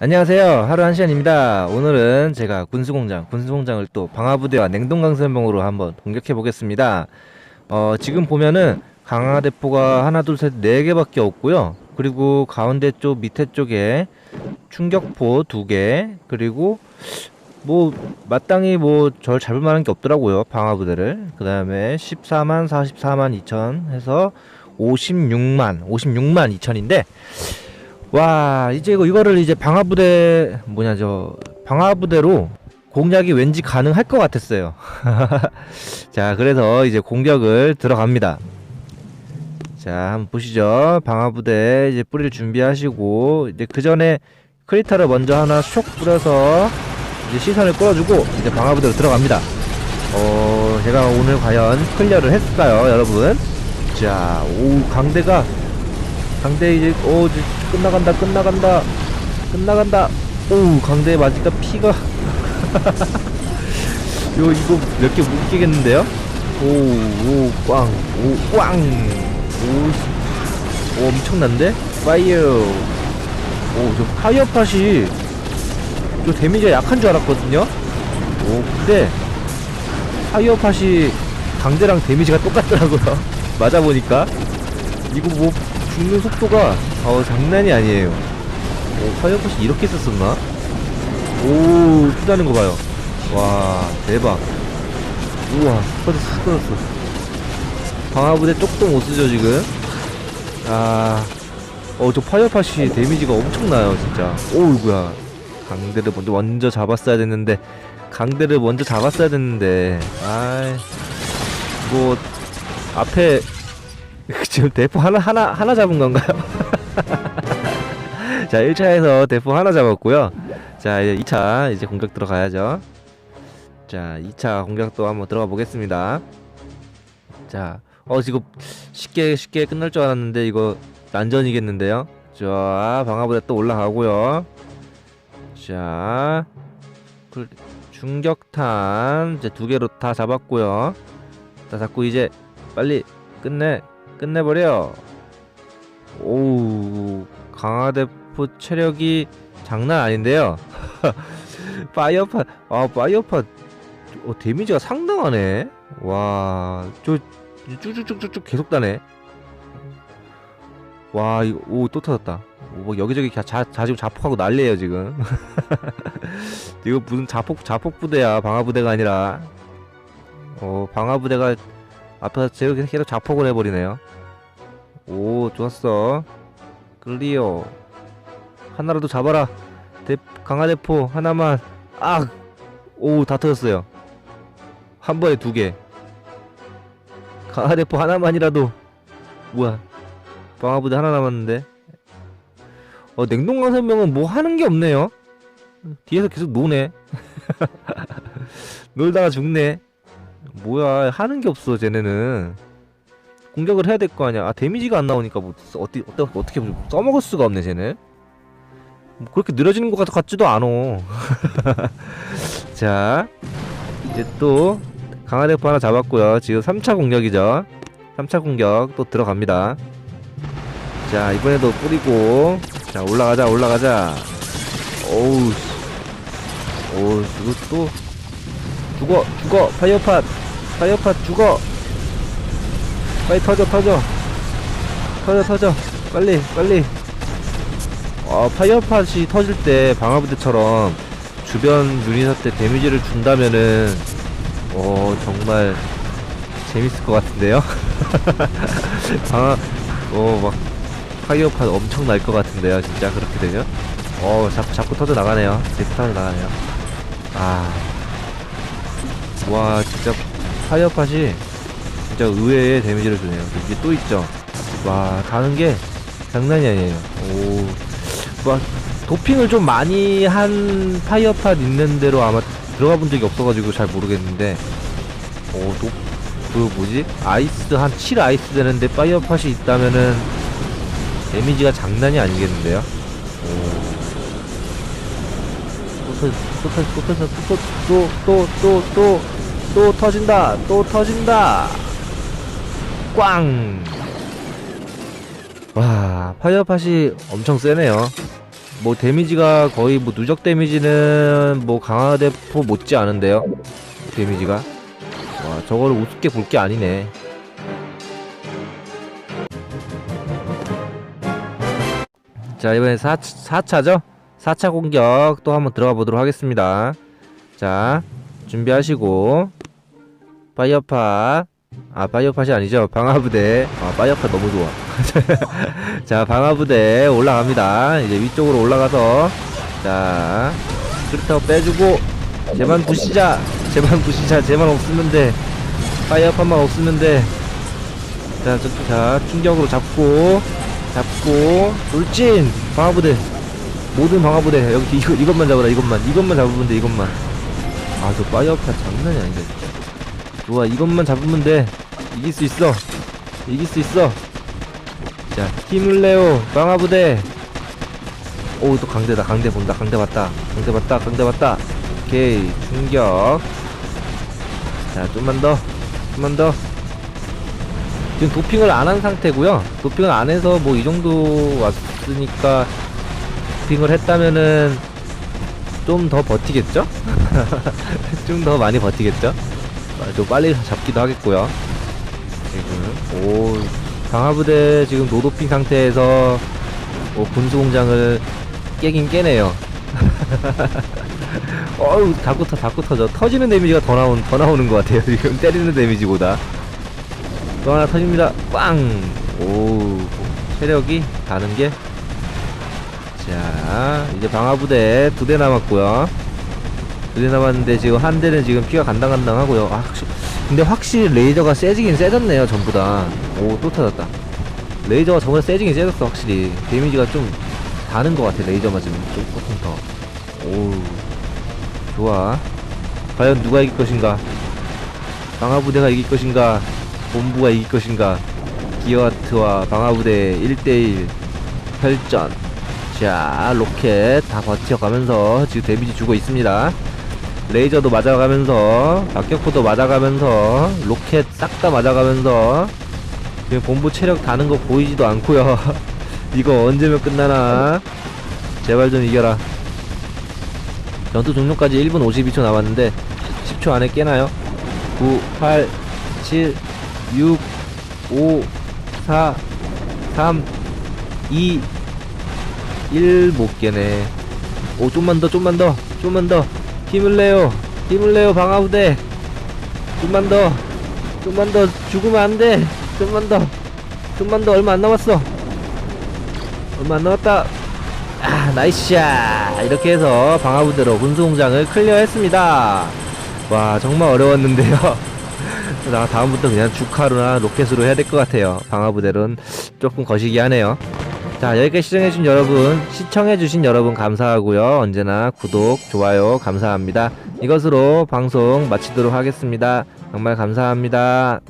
안녕하세요. 하루 한 시간입니다. 오늘은 제가 군수공장, 군수공장을 또 방화부대와 냉동강선병으로 한번 공격해 보겠습니다. 어, 지금 보면은 강화대포가 하나, 둘, 셋, 네 개밖에 없고요. 그리고 가운데 쪽, 밑에 쪽에 충격포 두 개, 그리고 뭐 마땅히 뭐 절 잡을 만한 게 없더라고요. 방화부대를. 그 다음에 14만, 44만 2천 해서 56만, 56만 2천인데 와 이제 이거 이거를 이제 방화부대 뭐냐 저 방화부대로 공략이 왠지 가능할 것 같았어요. 자 그래서 이제 공격을 들어갑니다. 자 한번 보시죠. 방화부대 이제 뿌릴 준비하시고 이제 그 전에 크리터를 먼저 하나 쇽 뿌려서 이제 시선을 끌어주고 이제 방화부대로 들어갑니다. 어 제가 오늘 과연 클리어를 했을까요, 여러분? 자, 오 강대가 강대 이제 오 이제 끝나간다 끝나간다. 끝나간다. 오 강대 맞으니까 피가. 요 이거 몇개못 끼겠는데요? 오오꽝오꽝오 오, 엄청난데? 파이어. 오저 파이어 팟이 저 데미지가 약한 줄 알았거든요? 오 근데 파이어 팟이 강대랑 데미지가 똑같더라고요. 맞아보니까. 이거 뭐 죽는 속도가 어 장난이 아니에요. 오 파이어팟이 이렇게 썼었나? 오 피다는 거 봐요. 와 대박. 우와 터졌어 터졌어. 방아부대 쪽도 못 쓰죠 지금. 아어 저 파이어팟이 데미지가 엄청나요 진짜. 오이구야 강대를 먼저 먼저 잡았어야 됐는데 강대를 먼저 잡았어야 됐는데 아이 뭐 앞에 지금 대포 하나 하나 하나 잡은 건가요? 자 1차에서 대포 하나 잡았고요. 자 이제 2차 이제 공격 들어가야죠. 자 2차 공격도 한번 들어가 보겠습니다. 자, 어 지금 쉽게 쉽게 끝날 줄 알았는데 이거 난전이겠는데요. 자 방아부대 또 올라가고요. 자 그, 중격탄 이제 두 개로 다 잡았고요. 자 자꾸 이제 빨리 끝내 끝내버려. 오우 강화대포 체력이 장난 아닌데요. 파이어팟 아 파이어팟 어, 데미지가 상당하네. 와저 쭉쭉쭉쭉 계속 다네. 와 이거 오또 터졌다. 오, 뭐 여기저기 자, 자, 자 지금 자폭하고 난리에요 지금. 이거 무슨 자폭 자폭 부대야 방화 부대가 아니라. 어 방화 부대가 앞에서 제가 계속 자폭을 해버리네요. 오 좋았어. 클리어. 하나라도 잡아라. 대 강화대포 하나만. 아. 오다 터졌어요. 한 번에 두 개. 강화대포 하나만이라도. 뭐야? 방화부대 하나 남았는데. 어 냉동강선명은 뭐 하는 게 없네요. 뒤에서 계속 노네. 놀다가 죽네. 뭐야 하는 게 없어 쟤네는. 공격을 해야 될 거 아니야. 아 데미지가 안 나오니까 뭐 써- 어떻게 어떻게 어떻게 뭐 써먹을 수가 없네 쟤네. 뭐 그렇게 느려지는 것 같, 같지도 않어. 자 이제 또 강화대포 하나 잡았고요. 지금 3차 공격이죠. 3차 공격 또 들어갑니다. 자 이번에도 뿌리고. 자 올라가자 올라가자. 어우 씨. 오 이거 또 죽어 죽어 파이어팟 파이어팟 죽어. 빨리 터져 터져. 터져 터져. 빨리 빨리. 아 파이어팟이 터질 때 방화부대처럼 주변 유닛한 테 데미지를 준다면은 어 정말 재밌을 것 같은데요? 방화 어막 파이어팟 엄청 날 것 같은데요 진짜 그렇게 되면? 어 자꾸 자꾸 터져 나가네요. 터져 나가네요. 아. 와 진짜 파이어팟이 진짜 의외의 데미지를 주네요. 이게 또 있죠? 와 가는 게 장난이 아니에요. 오 와 도핑을 좀 많이 한 파이어팟 있는 대로 아마 들어가 본 적이 없어가지고 잘 모르겠는데. 오 도 그 뭐지? 아이스 한 7 아이스 되는데 파이어팟이 있다면은 데미지가 장난이 아니겠는데요? 오. 또, 터, 또, 터, 또, 터져, 또, 또, 또, 또, 또, 또 터진다, 또 터진다. 꽝! 와, 파이어팟이 엄청 세네요. 뭐 데미지가 거의 뭐 누적 데미지는 뭐 강화대포 못지 않은데요 데미지가 와 저거를 우습게 볼 게 아니네 자 이번엔 4, 4차죠 4차 공격 또 한번 들어가 보도록 하겠습니다 자 준비하시고. 파이어팟. 아 파이어팟이 아니죠. 방아부대. 아 파이어팟 너무 좋아. 자 방아부대 올라갑니다. 이제 위쪽으로 올라가서. 자 그렇다고 빼주고. 제만 부시자. 제만 부시자. 제만 없으면 돼. 파이어팟만 없으면 돼자 저, 자 충격으로 잡고. 잡고. 돌진! 방아부대. 모든 방아부대. 여기 이거, 이것만 잡아라 이것만. 이것만 잡으면 돼 이것만 아저 파이어팟 장난이 아니다 진짜 좋아 이것만 잡으면 돼. 이길 수 있어. 이길 수 있어. 자 힘을 내요. 방아부대. 오 또 강대다. 강대 본다. 강대 봤다. 강대 봤다. 강대 봤다. 오케이. 충격. 자 좀만 더. 좀만 더. 지금 도핑을 안 한 상태고요. 도핑을 안 해서 뭐 이 정도 왔으니까 도핑을 했다면은 좀 더 버티겠죠? 좀 더 많이 버티겠죠? 아, 좀 빨리 잡기도 하겠고요. 지금 오 강화부대 지금 노도핑 상태에서 오, 군수 공장을 깨긴 깨네요. 어우 자꾸 터 자꾸 터져 터지는 데미지가 더 나온 더 나오는 것 같아요 지금 때리는 데미지보다 또 하나 터집니다 빵오 체력이 다는 게 자 이제 방화부대 두 대 남았고요. 두 대 남았는데 지금 한 대는 지금 피가 간당간당 하고요. 아 확실히 근데 확실히 레이저가 세지긴 세졌네요 전부 다오 또 터졌다. 레이저가 정말 세지긴 세졌어 확실히. 데미지가 좀 다는 것 같아 레이저 맞으면 좀 조금 더오 좋아. 과연 누가 이길 것인가? 방화부대가 이길 것인가? 본부가 이길 것인가? 기어아트와 방화부대 1대1 혈전 자 로켓 다 버텨가면서 지금 데미지 주고 있습니다. 레이저도 맞아가면서 박격포도 맞아가면서 로켓 싹 다 맞아가면서 지금 본부 체력 다는 거 보이지도 않고요. 이거 언제면 끝나나? 제발 좀 이겨라. 전투 종료까지 1분 52초 남았는데 10초 안에 깨나요? 9, 8, 7, 6, 5, 4, 3, 2, 1 못 깨네. 오 좀만 더 좀만 더 좀만 더. 힘을 내요. 힘을 내요 방아부대. 좀만 더 좀만 더 죽으면 안돼. 좀만 더 좀만 더 얼마 안 남았어. 얼마 안 남았다. 아 나이스샷. 이렇게 해서 방아부대로 군수공장을 클리어했습니다. 와 정말 어려웠는데요. 나 다음부터 그냥 주카루나 로켓으로 해야 될 것 같아요. 방아부대로는 조금 거시기 하네요 자 여기까지 시청해주신 여러분 시청해주신 여러분 감사하고요. 언제나 구독 좋아요 감사합니다. 이것으로 방송 마치도록 하겠습니다. 정말 감사합니다